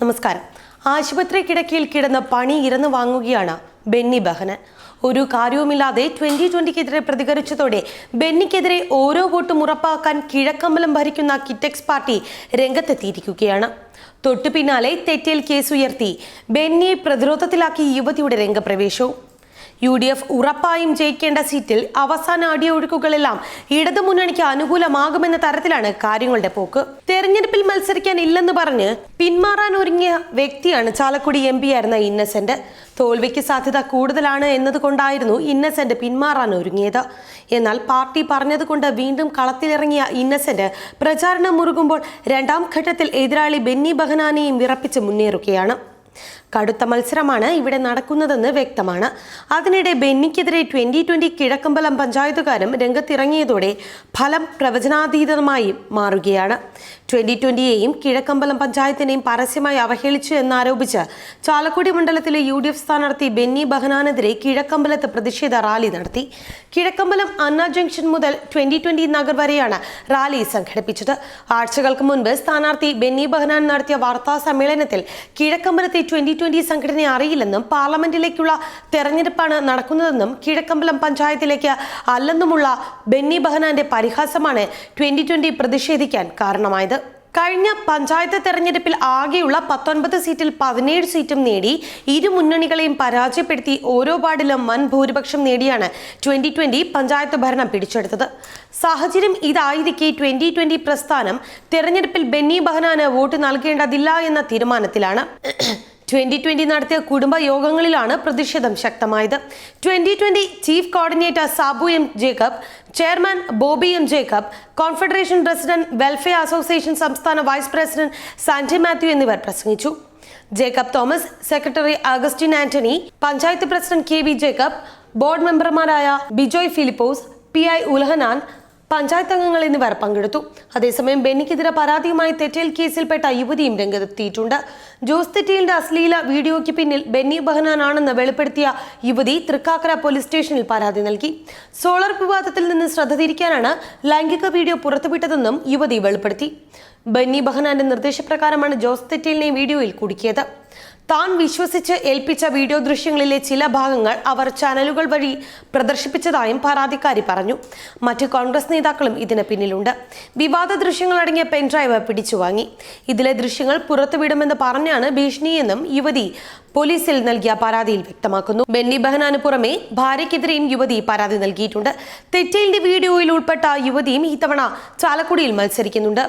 നമസ്കാരം. ആശുപത്രി കിടക്കയിൽ കിടന്ന് പണി ഇരന്നു വാങ്ങുകയാണ് ബെന്നി ബഹനൻ ഒരു കാര്യവുമില്ലാതെ ട്വന്റി ട്വന്റിക്കെതിരെ പ്രതികരിച്ചതോടെ ബെന്നിക്കെതിരെ ഓരോ വോട്ടും ഉറപ്പാക്കാൻ കിഴക്കമ്പലം ഭരിക്കുന്ന കിറ്റക്സ് പാർട്ടി രംഗത്തെത്തിയിരിക്കുകയാണ്. തൊട്ടു പിന്നാലെ തെറ്റേൽ കേസ് ഉയർത്തി ബെന്നിയെ പ്രതിരോധത്തിലാക്കി യുവതിയുടെ രംഗപ്രവേശവും. യു ഡി എഫ് ഉറപ്പായും ജയിക്കേണ്ട സീറ്റിൽ അവസാന അടിയൊഴുക്കുകളെല്ലാം ഇടതുമുന്നണിക്ക് അനുകൂലമാകുമെന്ന തരത്തിലാണ് കാര്യങ്ങളുടെ പോക്ക്. തെരഞ്ഞെടുപ്പിൽ മത്സരിക്കാൻ ഇല്ലെന്ന് പറഞ്ഞ് പിന്മാറാൻ ഒരുങ്ങിയ വ്യക്തിയാണ് ചാലക്കുടി എം പി ആയിരുന്ന ഇന്നസെന്റ്. തോൽവിക്ക് സാധ്യത കൂടുതലാണ് എന്നതുകൊണ്ടായിരുന്നു ഇന്നസെന്റ് പിന്മാറാൻ ഒരുങ്ങിയത്. എന്നാൽ പാർട്ടി പറഞ്ഞതുകൊണ്ട് വീണ്ടും കളത്തിലിറങ്ങിയ ഇന്നസെന്റ് പ്രചാരണം മുറുകുമ്പോൾ രണ്ടാം ഘട്ടത്തിൽ എതിരാളി ബെന്നി ബഹനാനെയും വിറപ്പിച്ച് മുന്നേറുകയാണ്. കടുത്ത മത്സരമാണ് ഇവിടെ നടക്കുന്നതെന്ന് വ്യക്തമാണ്. അതിനിടെ ബെന്നിക്കെതിരെ ട്വന്റി ട്വന്റി കിഴക്കമ്പലം പഞ്ചായത്തുകാരും രംഗത്തിറങ്ങിയതോടെ ഫലം പ്രവചനാതീതമായി മാറുകയാണ്. ട്വന്റി ട്വന്റിയെയും കിഴക്കമ്പലം പഞ്ചായത്തിനെയും പരസ്യമായി അവഹേളിച്ചു എന്നാരോപിച്ച് ചാലക്കുടി മണ്ഡലത്തിലെ യു ഡി എഫ് സ്ഥാനാർത്ഥി ബെന്നി ബഹനാനെതിരെ കിഴക്കമ്പലത്ത് പ്രതിഷേധ റാലി നടത്തി. കിഴക്കമ്പലം അന്ന ജംഗ്ഷൻ മുതൽ ട്വന്റി ട്വന്റി നഗർ വരെയാണ് റാലി സംഘടിപ്പിച്ചത്. ആഴ്ചകൾക്ക് മുൻപ് സ്ഥാനാർത്ഥി ബെന്നി ബഹനാൻ നടത്തിയ വാർത്താ സമ്മേളനത്തിൽ കിഴക്കമ്പലത്തെ ട്വന്റി ട്വന്റി സംഘടനയെ അറിയില്ലെന്നും പാർലമെന്റിലേക്കുള്ള തെരഞ്ഞെടുപ്പാണ് നടക്കുന്നതെന്നും കിഴക്കമ്പലം പഞ്ചായത്തിലേക്ക് അല്ലെന്നുമുള്ള ബെന്നി ബഹനാന്റെ പരിഹാസമാണ് ട്വന്റി ട്വന്റി പ്രതിഷേധിക്കാൻ കാരണമായത്. കഴിഞ്ഞ പഞ്ചായത്ത് തെരഞ്ഞെടുപ്പിൽ ആകെയുള്ള പത്തൊൻപത് സീറ്റിൽ പതിനേഴ് സീറ്റും നേടി ഇരു മുന്നണികളെയും പരാജയപ്പെടുത്തി ഓരോ വാർഡിലും വൻ ഭൂരിപക്ഷം നേടിയാണ് ട്വന്റി ട്വന്റി പഞ്ചായത്ത് ഭരണം പിടിച്ചെടുത്തത്. സാഹചര്യം ഇതായിരിക്കെ ട്വന്റി ട്വന്റി പ്രസ്ഥാനം തെരഞ്ഞെടുപ്പിൽ ബെന്നി ബഹനാന് വോട്ട് നൽകേണ്ടതില്ല എന്ന തീരുമാനത്തിലാണ്. ട്വന്റി ട്വന്റി നടത്തിയ കുടുംബ യോഗങ്ങളിലാണ് പ്രതിഷേധം ശക്തമായത്. Twenty twenty chief coordinator Sabu M Jacob chairman Bobby M Jacob confederation president welfare association സംസ്ഥാന വൈസ് പ്രസിഡന്റ് സാന്റി മാത്യു എന്നിവർ പ്രസംഗിച്ചു. Jacob Thomas secretary Augustine Antony panchayat president K V Jacob board മെമ്പർമാരായ ബിജോയ് ഫിലിപ്പോസ് പി ഐ ഉലഹനാൻ പഞ്ചായത്ത് അംഗങ്ങൾ എന്നിവർ പങ്കെടുത്തു. അതേസമയം ബെന്നിക്കെതിരെ പരാതിയുമായി തെറ്റേൽ കേസിൽപ്പെട്ട യുവതിയും രംഗത്തെത്തിയിട്ടുണ്ട്. ജോസ് തെറ്റേലിന്റെ അശ്ലീല വീഡിയോയ്ക്ക് പിന്നിൽ ബെന്നി ബഹനാനാണെന്ന് വെളിപ്പെടുത്തിയ യുവതി തൃക്കാക്കര പോലീസ് സ്റ്റേഷനിൽ പരാതി നൽകി. സോളർ വിവാദത്തിൽ നിന്ന് ശ്രദ്ധ തിരിക്കാനാണ് ലൈംഗിക വീഡിയോ പുറത്തുവിട്ടതെന്നും യുവതി വെളിപ്പെടുത്തി. ബെന്നി ബഹനാന്റെ നിർദ്ദേശപ്രകാരമാണ് ജോസ് തെറ്റേലിനെ വീഡിയോയിൽ കുടുക്കിയത്. താൻ വിശ്വസിച്ച് ഏൽപ്പിച്ച വീഡിയോ ദൃശ്യങ്ങളിലെ ചില ഭാഗങ്ങൾ അവർ ചാനലുകൾ വഴി പ്രദർശിപ്പിച്ചതായും പരാതിക്കാരി പറഞ്ഞു. മറ്റ് കോൺഗ്രസ് നേതാക്കളും ഇതിന് പിന്നിലുണ്ട്. വിവാദ ദൃശ്യങ്ങൾ അടങ്ങിയ പെൻഡ്രൈവ് പിടിച്ചുവാങ്ങി ഇതിലെ ദൃശ്യങ്ങൾ പുറത്തുവിടുമെന്ന് പറഞ്ഞാണ് ഭീഷണിയെന്നും യുവതി പോലീസിൽ നൽകിയ പരാതിയിൽ വ്യക്തമാക്കുന്നു. ബെന്നി ബഹനാന് പുറമെ ഭാര്യയ്ക്കെതിരെയും യുവതി പരാതി നൽകിയിട്ടുണ്ട്. തെറ്റേലിന്റെ വീഡിയോയിൽ ഉൾപ്പെട്ട യുവതിയും ഇത്തവണ ചാലക്കുടിയിൽ മത്സരിക്കുന്നുണ്ട്.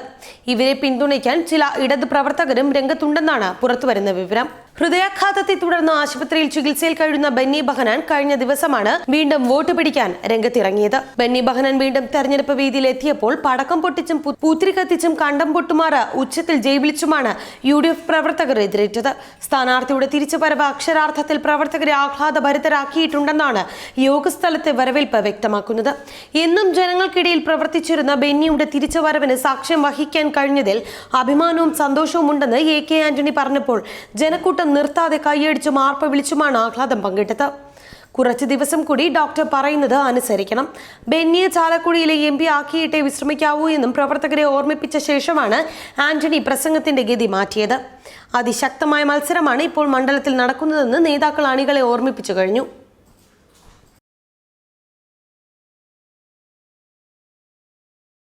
ഇവരെ പിന്തുണയ്ക്കാൻ ചില ഇടത് പ്രവർത്തകരും രംഗത്തുണ്ടെന്നാണ് പുറത്തുവരുന്ന വിവരം. ഹൃദയാഘാതത്തെ തുടർന്ന് ആശുപത്രിയിൽ ചികിത്സയിൽ കഴിയുന്ന ബെന്നി ബഹനാൻ കഴിഞ്ഞ ദിവസമാണ് വീണ്ടും വോട്ട് പിടിക്കാൻ രംഗത്തിറങ്ങിയത്. ബെന്നി ബഹനാൻ വീണ്ടും തെരഞ്ഞെടുപ്പ് വേദിയിൽ എത്തിയപ്പോൾ പടക്കം പൊട്ടിച്ചും പൂത്തിരി കത്തിച്ചും കണ്ടം പൊട്ടുമാറ് ഉച്ചത്തിൽ ജയ് വിളിച്ചുമാണ് യു ഡി എഫ് പ്രവർത്തകർ എതിരേറ്റത്. സ്ഥാനാർത്ഥിയുടെ തിരിച്ചുവരവ് അക്ഷരാർത്ഥത്തിൽ പ്രവർത്തകരെ ആഹ്ലാദഭരിതരാക്കിയിട്ടുണ്ടെന്നാണ് യോഗസ്ഥലത്തെ വരവേൽപ്പ് വ്യക്തമാക്കുന്നത്. എന്നും ജനങ്ങൾക്കിടയിൽ പ്രവർത്തിച്ചിരുന്ന ബെന്നിയുടെ തിരിച്ചുവരവിന് സാക്ഷ്യം വഹിക്കാൻ കഴിഞ്ഞതിൽ അഭിമാനവും സന്തോഷവും ഉണ്ടെന്ന് എ കെ ആന്റണി പറഞ്ഞപ്പോൾ ജനക്കൂട്ടം നിർത്താതെ കൈയടിച്ചും ആർപ്പ് വിളിച്ചുമാണ് ആഹ്ലാദം പങ്കിട്ടത്. കുറച്ച് ദിവസം കൂടി ഡോക്ടർ പറയുന്നത് അനുസരിക്കണം. ബെന്നിയെ ചാലക്കുടിയിലെ എം പി ആക്കിയിട്ടേ വിശ്രമിക്കാവൂ എന്നും പ്രവർത്തകരെ ഓർമ്മിപ്പിച്ച ശേഷമാണ് ആന്റണി പ്രസംഗത്തിന്റെ ഗതി മാറ്റിയത്. അതിശക്തമായ മത്സരമാണ് ഇപ്പോൾ മണ്ഡലത്തിൽ നടക്കുന്നതെന്ന് നേതാക്കൾ അണികളെ ഓർമ്മിപ്പിച്ചു കഴിഞ്ഞു.